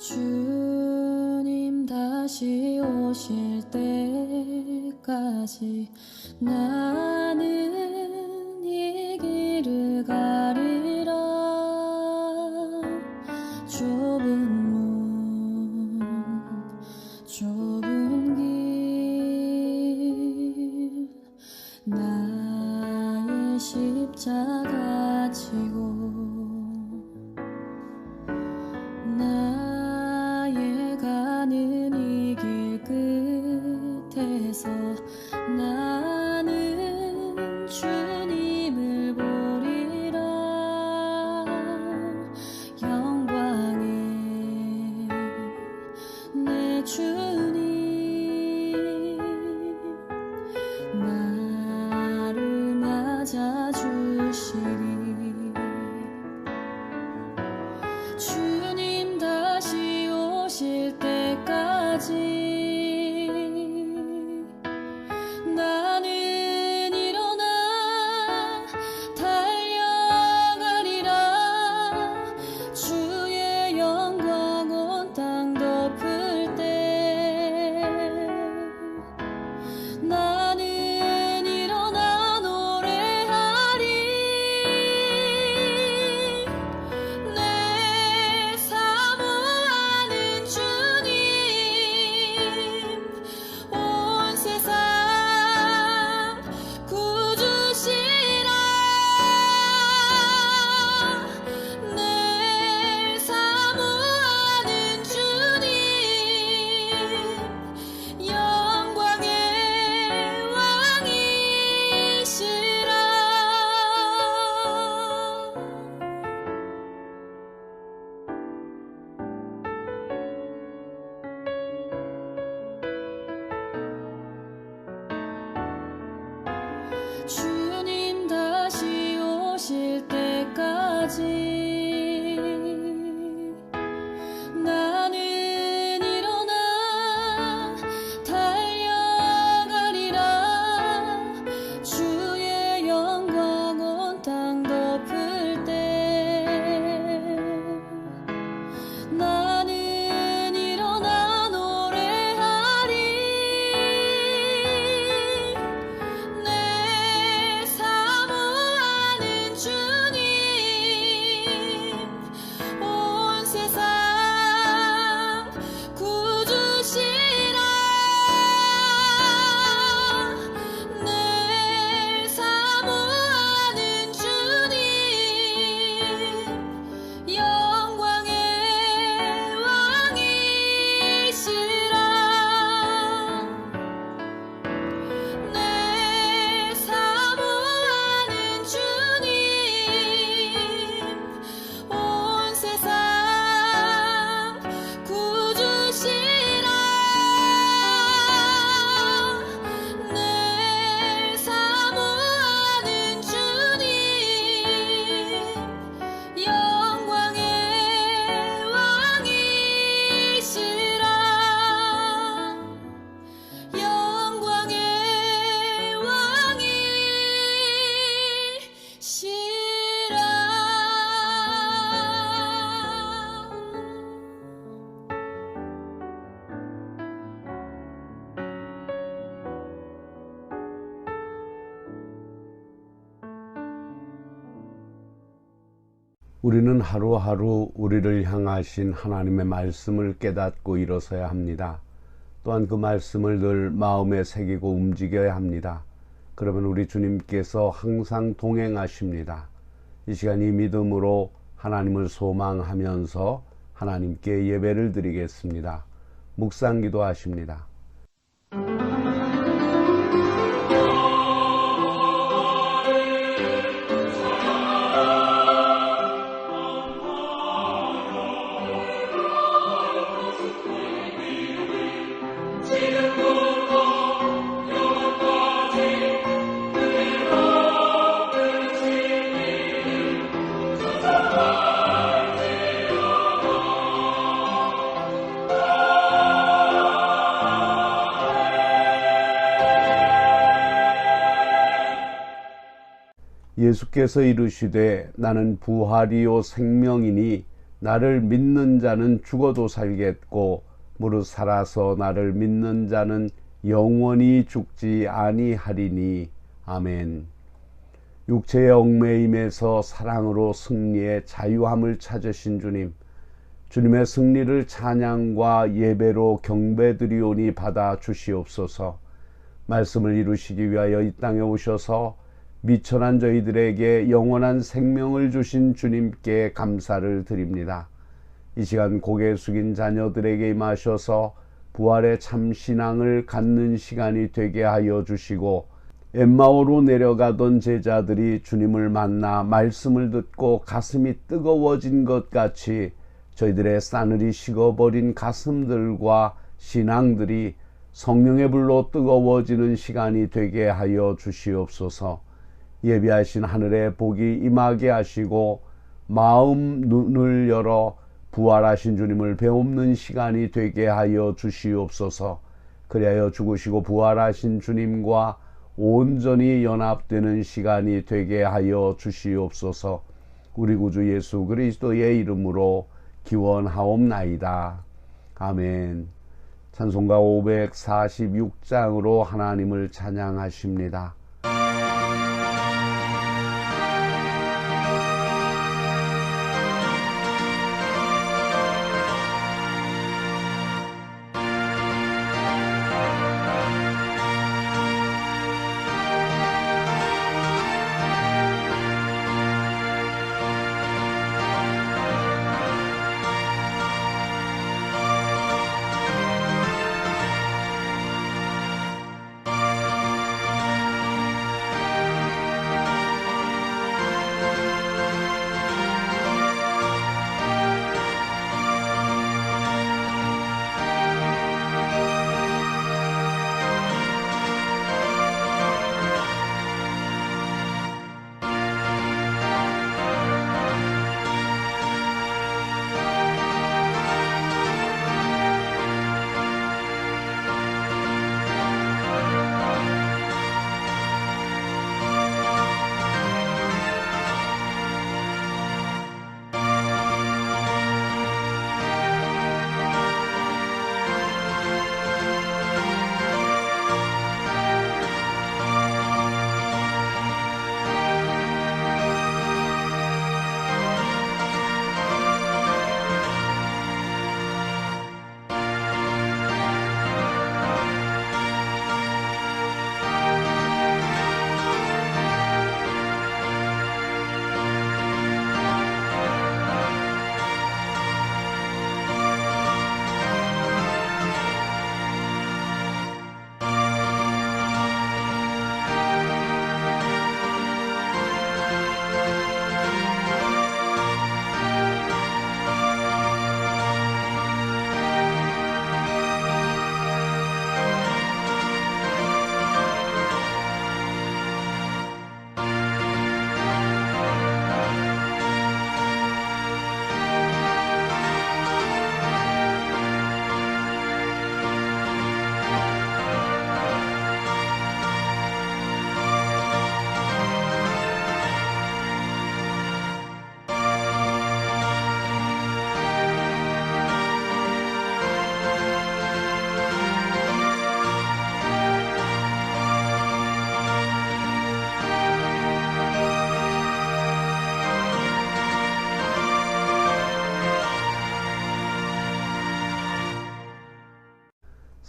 주님 다시 오실 때까지 나 우리는 하루하루 우리를 향하신 하나님의 말씀을 깨닫고 일어서야 합니다. 또한 그 말씀을 늘 마음에 새기고 움직여야 합니다. 그러면 우리 주님께서 항상 동행하십니다. 이 시간 이 믿음으로 하나님을 소망하면서 하나님께 예배를 드리겠습니다. 묵상 기도하십니다. 예수께서 이르시되 나는 부활이요 생명이니 나를 믿는 자는 죽어도 살겠고 무릇 살아서 나를 믿는 자는 영원히 죽지 아니하리니 아멘. 육체의 얽매임에서 사랑으로 승리의 자유함을 찾으신 주님, 주님의 승리를 찬양과 예배로 경배드리오니 받아 주시옵소서. 말씀을 이루시기 위하여 이 땅에 오셔서 미천한 저희들에게 영원한 생명을 주신 주님께 감사를 드립니다. 이 시간 고개 숙인 자녀들에게 임하셔서 부활의 참 신앙을 갖는 시간이 되게 하여 주시고 엠마오로 내려가던 제자들이 주님을 만나 말씀을 듣고 가슴이 뜨거워진 것 같이 저희들의 싸늘이 식어버린 가슴들과 신앙들이 성령의 불로 뜨거워지는 시간이 되게 하여 주시옵소서. 예비하신 하늘의 복이 임하게 하시고 마음 눈을 열어 부활하신 주님을 배움는 시간이 되게 하여 주시옵소서. 그리하여 죽으시고 부활하신 주님과 온전히 연합되는 시간이 되게 하여 주시옵소서. 우리 구주 예수 그리스도의 이름으로 기원하옵나이다. 아멘. 찬송가 546장으로 하나님을 찬양하십니다.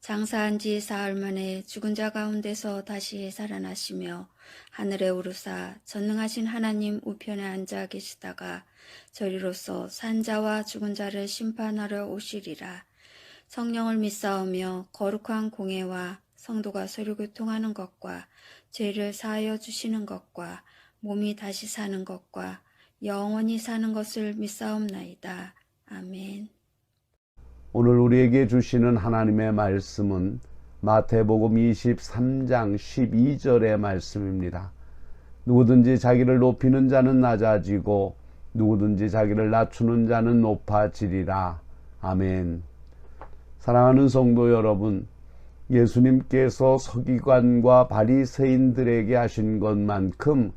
장사한 지 사흘 만에 죽은 자 가운데서 다시 살아나시며 하늘에 오르사 전능하신 하나님 우편에 앉아 계시다가 저리로서 산자와 죽은 자를 심판하러 오시리라. 성령을 믿사오며 거룩한 공예와 성도가 서로 교통하는 것과 죄를 사하여 주시는 것과 몸이 다시 사는 것과 영원히 사는 것을 믿사옵나이다. 아멘. 오늘 우리에게 주시는 하나님의 말씀은 마태복음 23장 12절의 말씀입니다. 누구든지 자기를 높이는 자는 낮아지고 누구든지 자기를 낮추는 자는 높아지리라. 아멘. 사랑하는 성도 여러분, 예수님께서 서기관과 바리새인들에게 하신 것만큼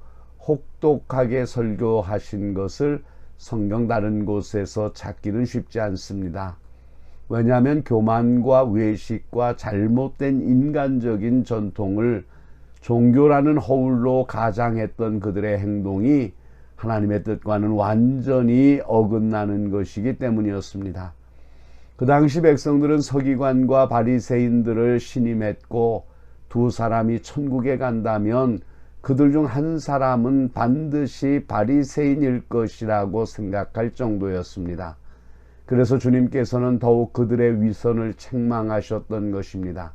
혹독하게 설교하신 것을 성경 다른 곳에서 찾기는 쉽지 않습니다. 왜냐하면 교만과 외식과 잘못된 인간적인 전통을 종교라는 허울로 가장했던 그들의 행동이 하나님의 뜻과는 완전히 어긋나는 것이기 때문이었습니다. 그 당시 백성들은 서기관과 바리새인들을 신임했고 두 사람이 천국에 간다면 그들 중 한 사람은 반드시 바리새인일 것이라고 생각할 정도였습니다. 그래서 주님께서는 더욱 그들의 위선을 책망하셨던 것입니다.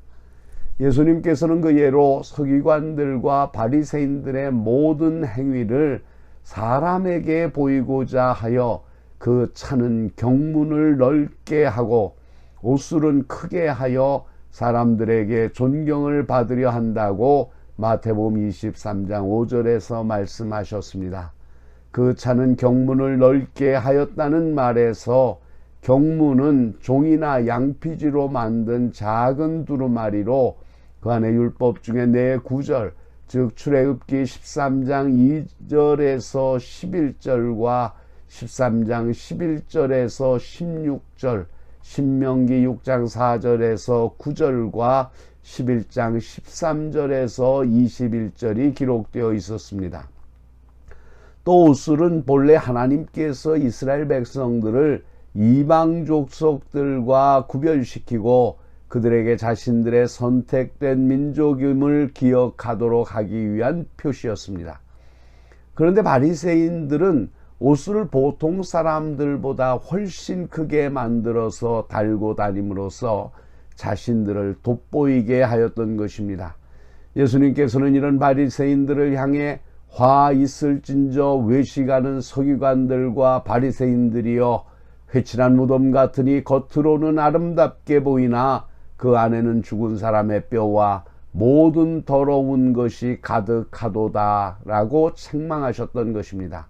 예수님께서는 그 예로 서기관들과 바리새인들의 모든 행위를 사람에게 보이고자 하여 그 차는 경문을 넓게 하고 옷술은 크게 하여 사람들에게 존경을 받으려 한다고 마태복음 23장 5절에서 말씀하셨습니다. 그 차는 경문을 넓게 하였다는 말에서 경문은 종이나 양피지로 만든 작은 두루마리로 그 안에 율법 중에 네 구절 즉 출애굽기 13장 2절에서 11절과 13장 11절에서 16절 신명기 6장 4절에서 9절과 11장 13절에서 21절이 기록되어 있었습니다. 또 우술은 본래 하나님께서 이스라엘 백성들을 이방 족속들과 구별시키고 그들에게 자신들의 선택된 민족임을 기억하도록 하기 위한 표시였습니다. 그런데 바리새인들은 옷을 보통 사람들보다 훨씬 크게 만들어서 달고 다님으로써 자신들을 돋보이게 하였던 것입니다. 예수님께서는 이런 바리새인들을 향해 화 있을진저 외식하는 서기관들과 바리새인들이여 회칠한 무덤 같으니 겉으로는 아름답게 보이나 그 안에는 죽은 사람의 뼈와 모든 더러운 것이 가득하도다 라고 책망하셨던 것입니다.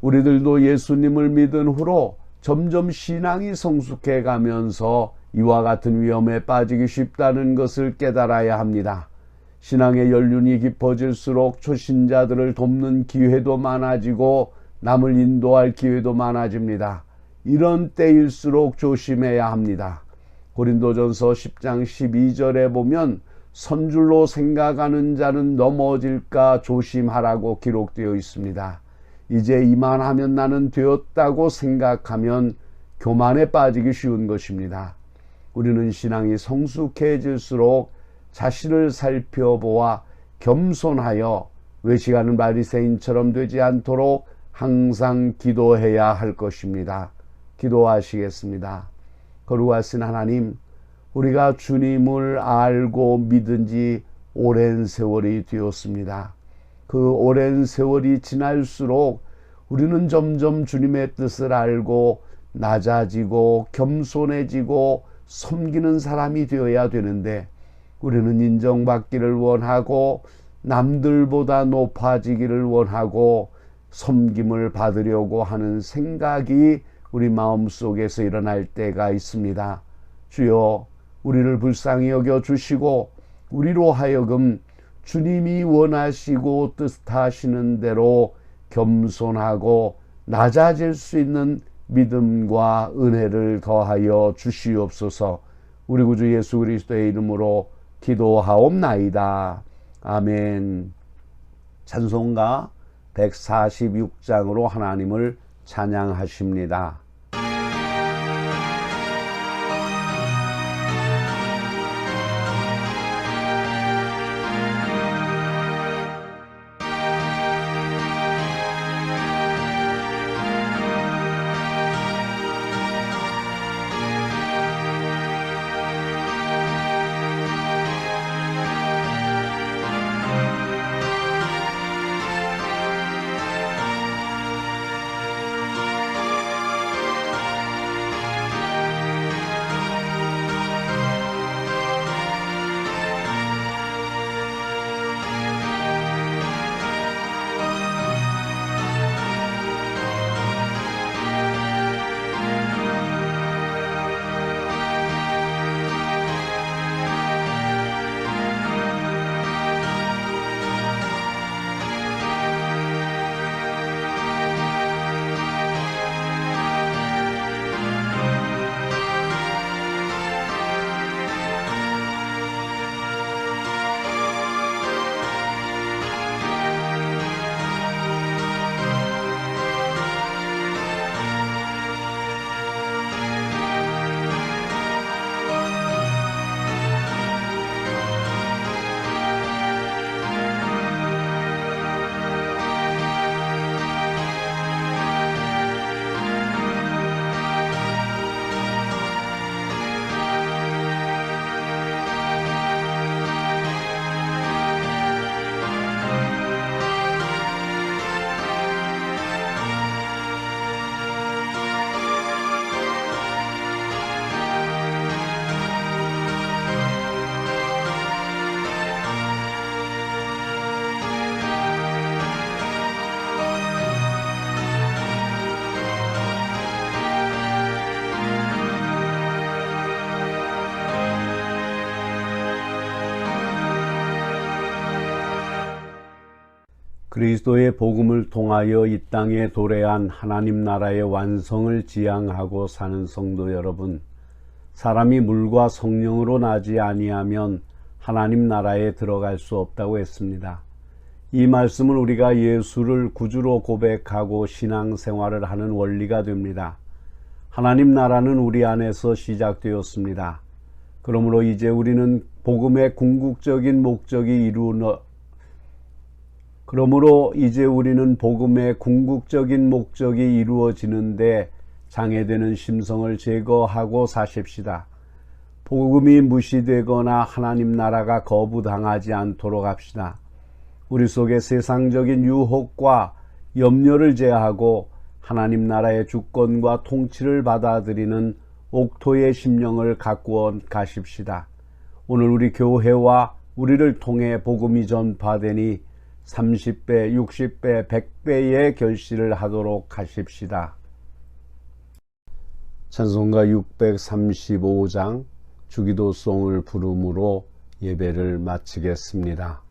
우리들도 예수님을 믿은 후로 점점 신앙이 성숙해 가면서 이와 같은 위험에 빠지기 쉽다는 것을 깨달아야 합니다. 신앙의 연륜이 깊어질수록 초신자들을 돕는 기회도 많아지고 남을 인도할 기회도 많아집니다. 이런 때일수록 조심해야 합니다. 고린도전서 10장 12절에 보면 선줄로 생각하는 자는 넘어질까 조심하라고 기록되어 있습니다. 이제 이만하면 나는 되었다고 생각하면 교만에 빠지기 쉬운 것입니다. 우리는 신앙이 성숙해질수록 자신을 살펴보아 겸손하여 외식하는 바리새인처럼 되지 않도록 항상 기도해야 할 것입니다. 기도하시겠습니다. 거룩하신 하나님, 우리가 주님을 알고 믿은 지 오랜 세월이 되었습니다. 그 오랜 세월이 지날수록 우리는 점점 주님의 뜻을 알고 낮아지고 겸손해지고 섬기는 사람이 되어야 되는데 우리는 인정받기를 원하고 남들보다 높아지기를 원하고 섬김을 받으려고 하는 생각이 우리 마음 속에서 일어날 때가 있습니다. 주여, 우리를 불쌍히 여겨 주시고, 우리로 하여금 주님이 원하시고 뜻하시는 대로 겸손하고 낮아질 수 있는 믿음과 은혜를 더하여 주시옵소서. 우리 구주 예수 그리스도의 이름으로 기도하옵나이다. 아멘. 찬송가 146장으로 하나님을 찬양하십니다. 그리스도의 복음을 통하여 이 땅에 도래한 하나님 나라의 완성을 지향하고 사는 성도 여러분, 사람이 물과 성령으로 나지 아니하면 하나님 나라에 들어갈 수 없다고 했습니다. 이 말씀은 우리가 예수를 구주로 고백하고 신앙생활을 하는 원리가 됩니다. 하나님 나라는 우리 안에서 시작되었습니다. 그러므로 이제 우리는 복음의 궁극적인 목적이 이루어 그러므로 이제 우리는 복음의 궁극적인 목적이 이루어지는데 장애되는 심성을 제거하고 사십시다. 복음이 무시되거나 하나님 나라가 거부당하지 않도록 합시다. 우리 속에 세상적인 유혹과 염려를 제하고 하나님 나라의 주권과 통치를 받아들이는 옥토의 심령을 가꾸어 가십시다. 오늘 우리 교회와 우리를 통해 복음이 전파되니 30배, 60배, 100배의 결실을 하도록 하십시다. 찬송가 635장 주기도송을 부름으로 예배를 마치겠습니다.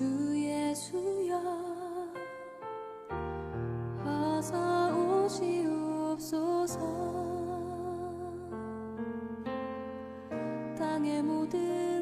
주 예수여 어서 오시옵소서. 땅의 모든